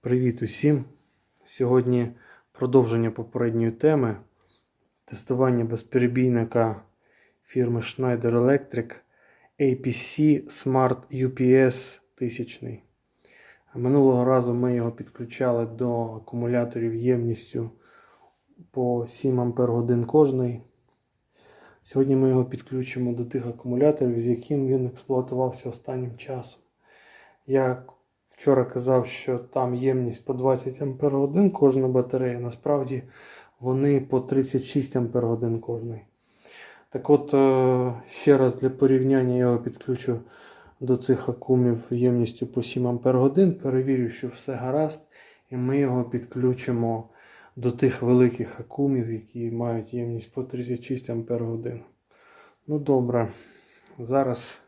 Привіт усім! Сьогодні продовження попередньої теми тестування безперебійника фірми Schneider Electric APC Smart UPS 1000. Минулого разу ми його підключали до акумуляторів ємністю по 7 Ах кожний. Сьогодні ми його підключимо до тих акумуляторів, з яким він експлуатувався останнім часом. Я вчора казав, що там ємність по 20 Ах кожна батарея. Насправді вони по 36 Ах кожний. Так от, е, ще раз для порівняння я його підключу до цих акумів ємністю по 7 Ах. Перевірю, що все гаразд, і ми його підключимо до тих великих акумів, які мають ємність по 36 Ах. Ну добре, зараз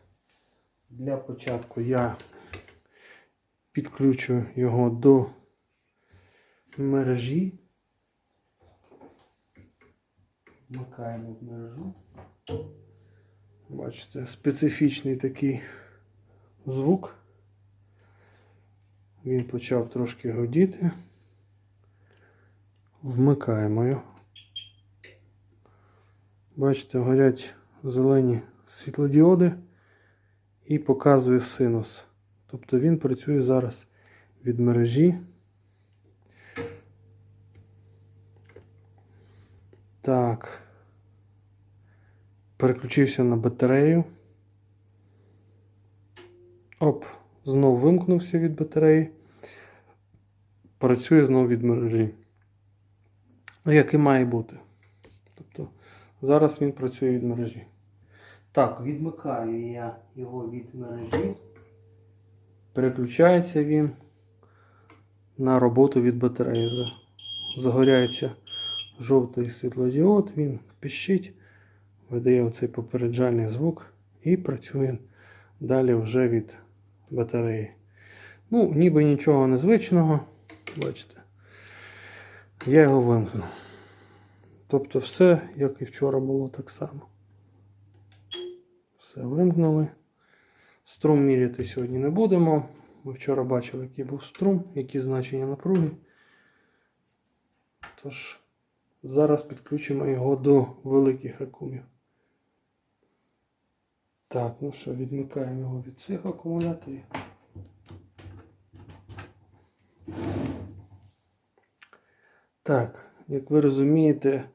для початку я підключу його до мережі. Вмикаємо в мережу. Бачите, специфічний такий звук. Він почав трошки годіти. Вмикаємо його. Бачите, горять зелені світлодіоди і показує синус. Тобто він працює зараз від мережі. Так. Переключився на батарею. Оп, знов вимкнувся від батареї. Працює знову від мережі. Ну, як і має бути. Тобто зараз він працює від мережі. Так, відмикаю я його від мережі. Переключається він на роботу від батареї. Загоряється жовтий світлодіод, він пищить, видає оцей попереджальний звук і працює далі вже від батареї. Ну, ніби нічого незвичного, бачите, я його вимкну. Тобто все, як і вчора було так само. Все вимкнули. Струм міряти сьогодні не будемо. Ми вчора бачили, який був струм, які значення напруги. Тож, зараз підключимо його до великих акумів. Так, ну що, відмикаємо його від цих акумуляторів. Так, як ви розумієте,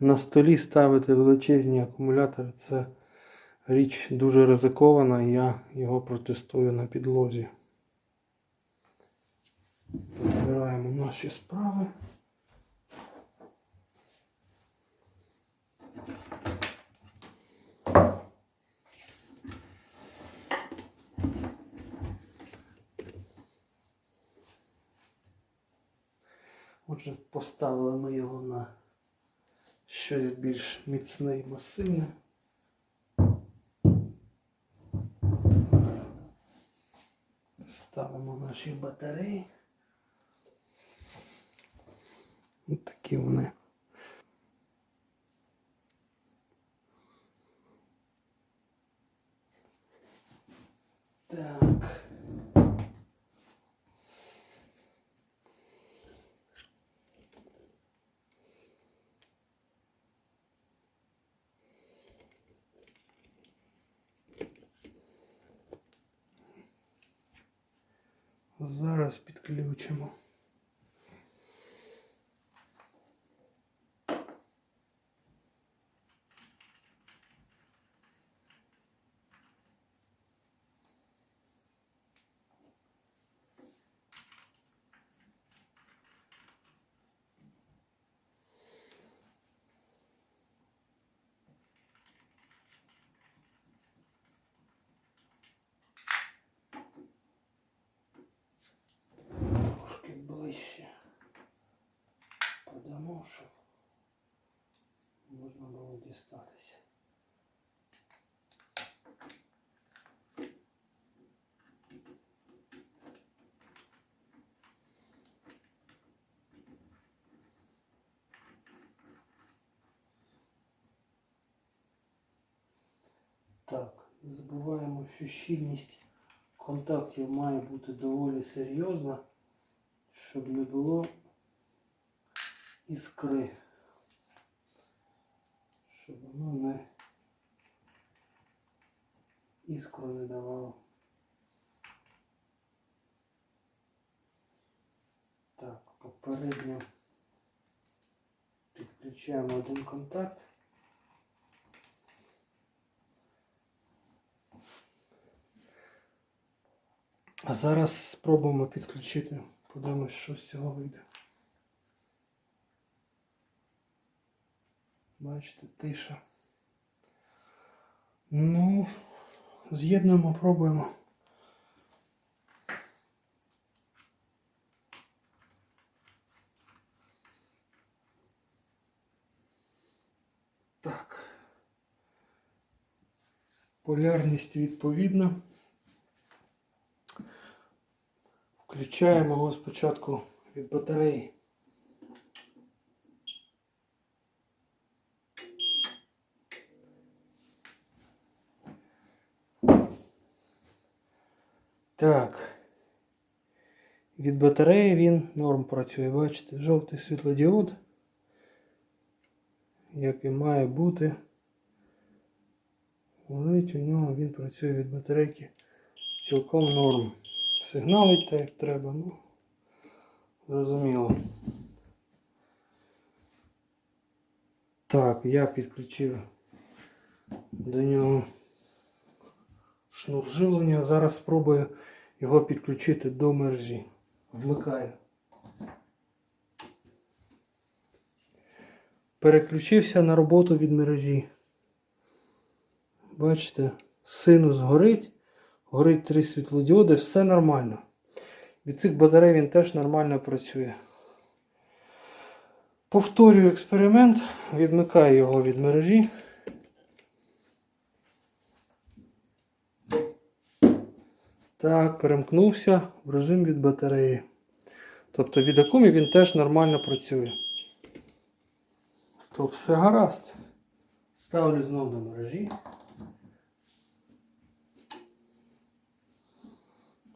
на столі ставити величезні акумулятори це річ дуже ризикована, і я його протестую на підлозі. Збираємо наші справи. Отже, поставили ми його на щось більш міцне і масивне. Ставимо батарей. Ось такі вони. Зараз підключимо. Трошки ближче щоб можна було дістатися. Так, не забуваємо, що щільність контактів має бути доволі серйозна, щоб не було іскри. Щоб воно не іскру не давало. Так, попередньо підключаємо один контакт. А зараз спробуємо підключити. Подивимось, що з цього вийде. Бачите, тиша. Ну, з'єднуємо, пробуємо. Так. Полярність відповідна. Включаємо його спочатку від батареї. Так. Від батареї він норм працює. Бачите, жовтий світлодіод. Як і має бути. Горить у нього він працює від батарейки цілком норм. Сигналить так, як треба, ну зрозуміло. Так, я підключив до нього шнур живлення. Зараз спробую його підключити до мережі. Вмикаю. Переключився на роботу від мережі. Бачите, синус горить. Горить три світлодіоди, все нормально. Від цих батарей він теж нормально працює. Повторюю експеримент, відмикаю його від мережі. Так, перемкнувся в режим від батареї. Тобто від акумі він теж нормально працює. То все гаразд. Ставлю знову до мережі.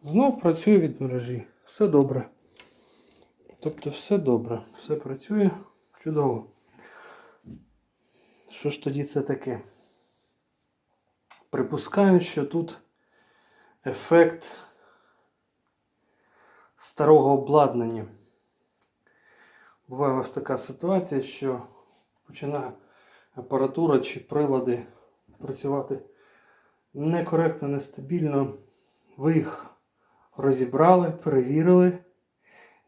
Знов працює від мережі. Все добре. Тобто все добре. Все працює чудово. Що ж тоді це таке? Припускаю, що тут ефект старого обладнання. Буває у вас така ситуація, що починає апаратура чи прилади працювати некоректно, нестабільно. Ви їх розібрали, перевірили,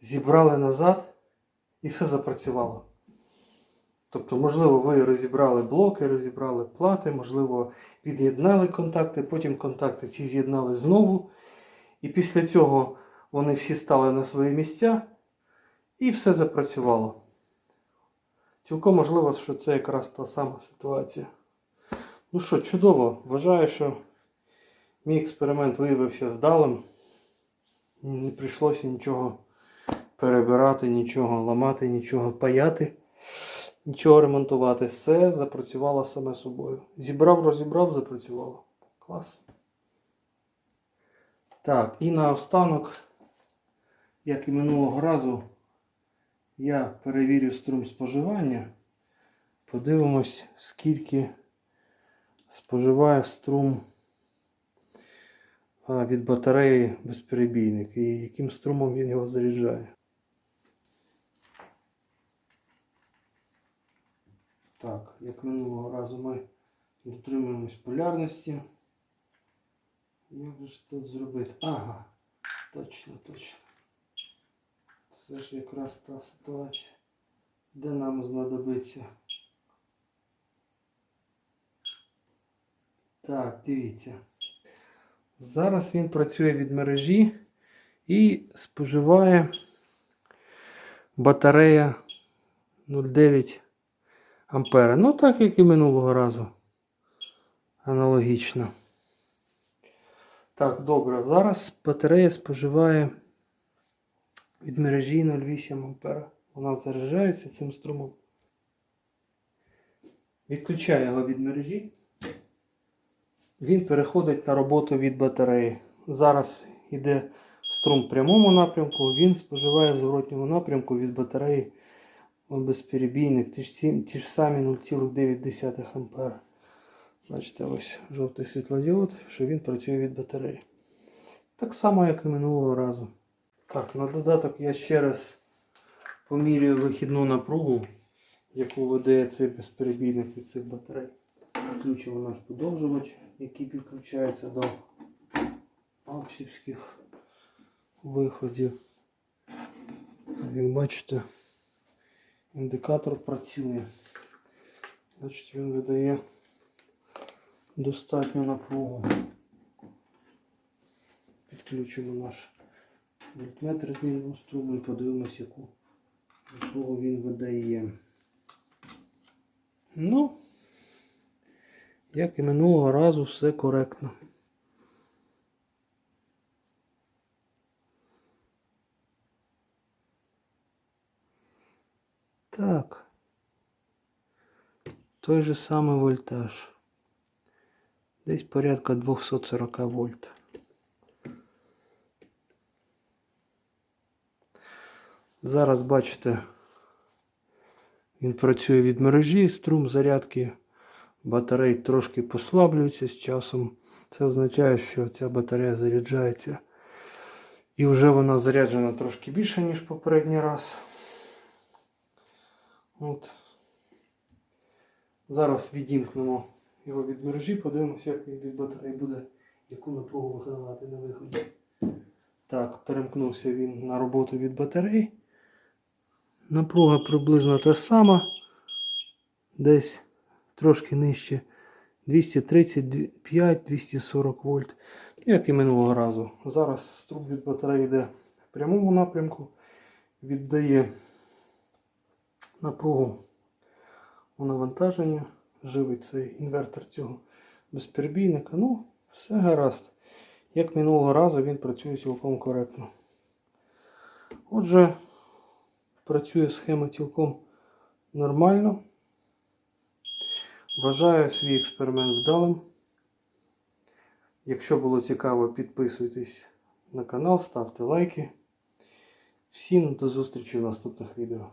зібрали назад і все запрацювало. Тобто, можливо, ви розібрали блоки, розібрали плати, можливо, від'єднали контакти, потім контакти ці з'єднали знову. І після цього вони всі стали на свої місця і все запрацювало. Цілком можливо, що це якраз та сама ситуація. Ну що, чудово, вважаю, що мій експеримент виявився вдалим. Не прийшлося нічого перебирати, нічого ламати, нічого паяти, нічого ремонтувати. Все запрацювало саме собою. Зібрав, розібрав, запрацювало. Клас. Так, і наостанок, як і минулого разу, я перевірю струм споживання. Подивимось, скільки споживає струм від батареї безперебійник і яким струмом він його заряджає. Так, як минулого разу ми дотримуємось полярності. Як же тут зробити? Ага, точно, точно. Це ж якраз та ситуація, де нам знадобиться. Так, дивіться. Зараз він працює від мережі і споживає батарея 0,9 ампера. Ну, так як і минулого разу. Аналогічно. Так, добре. Зараз батарея споживає від мережі 0,8 ампера. Вона заряджається цим струмом. Відключаю його від мережі. Він переходить на роботу від батареї. Зараз йде струм в прямому напрямку, він споживає в зворотньому напрямку від батареї безперебійник. Ті ж, ті ж самі 0,9 А. Бачите, ось жовтий світлодіод, що він працює від батареї. Так само, як і минулого разу. Так, на додаток я ще раз помірюю вихідну напругу, яку видає цей безперебійник від цих батарей. Включимо наш подовжувач, який підключається до апсівських виходів. Як бачите, індикатор працює. Значить, він видає достатню напругу. Підключимо наш вольтметр змінного струму і подивимось, яку напругу він видає. Ну, як і минулого разу, все коректно. Так. Той же самий вольтаж. Десь порядка 240 вольт. Зараз бачите, він працює від мережі, струм зарядки батарей трошки послаблюється з часом. Це означає, що ця батарея заряджається. І вже вона заряджена трошки більше, ніж попередній раз. От. Зараз відімкнемо його від мережі, подивимося, як він від батареї буде, яку напругу виконувати на виході. Так, перемкнувся він на роботу від батареї. Напруга приблизно та сама. Десь трошки нижче 235-240 вольт. Як і минулого разу. Зараз струм від батареї йде в прямому напрямку, віддає напругу у навантаження, живить цей інвертор цього безперебійника. Ну, все гаразд. Як минулого разу він працює цілком коректно. Отже, працює схема цілком нормально. Вважаю свій експеримент вдалим. Якщо було цікаво, підписуйтесь на канал, ставте лайки. Всім до зустрічі в наступних відео.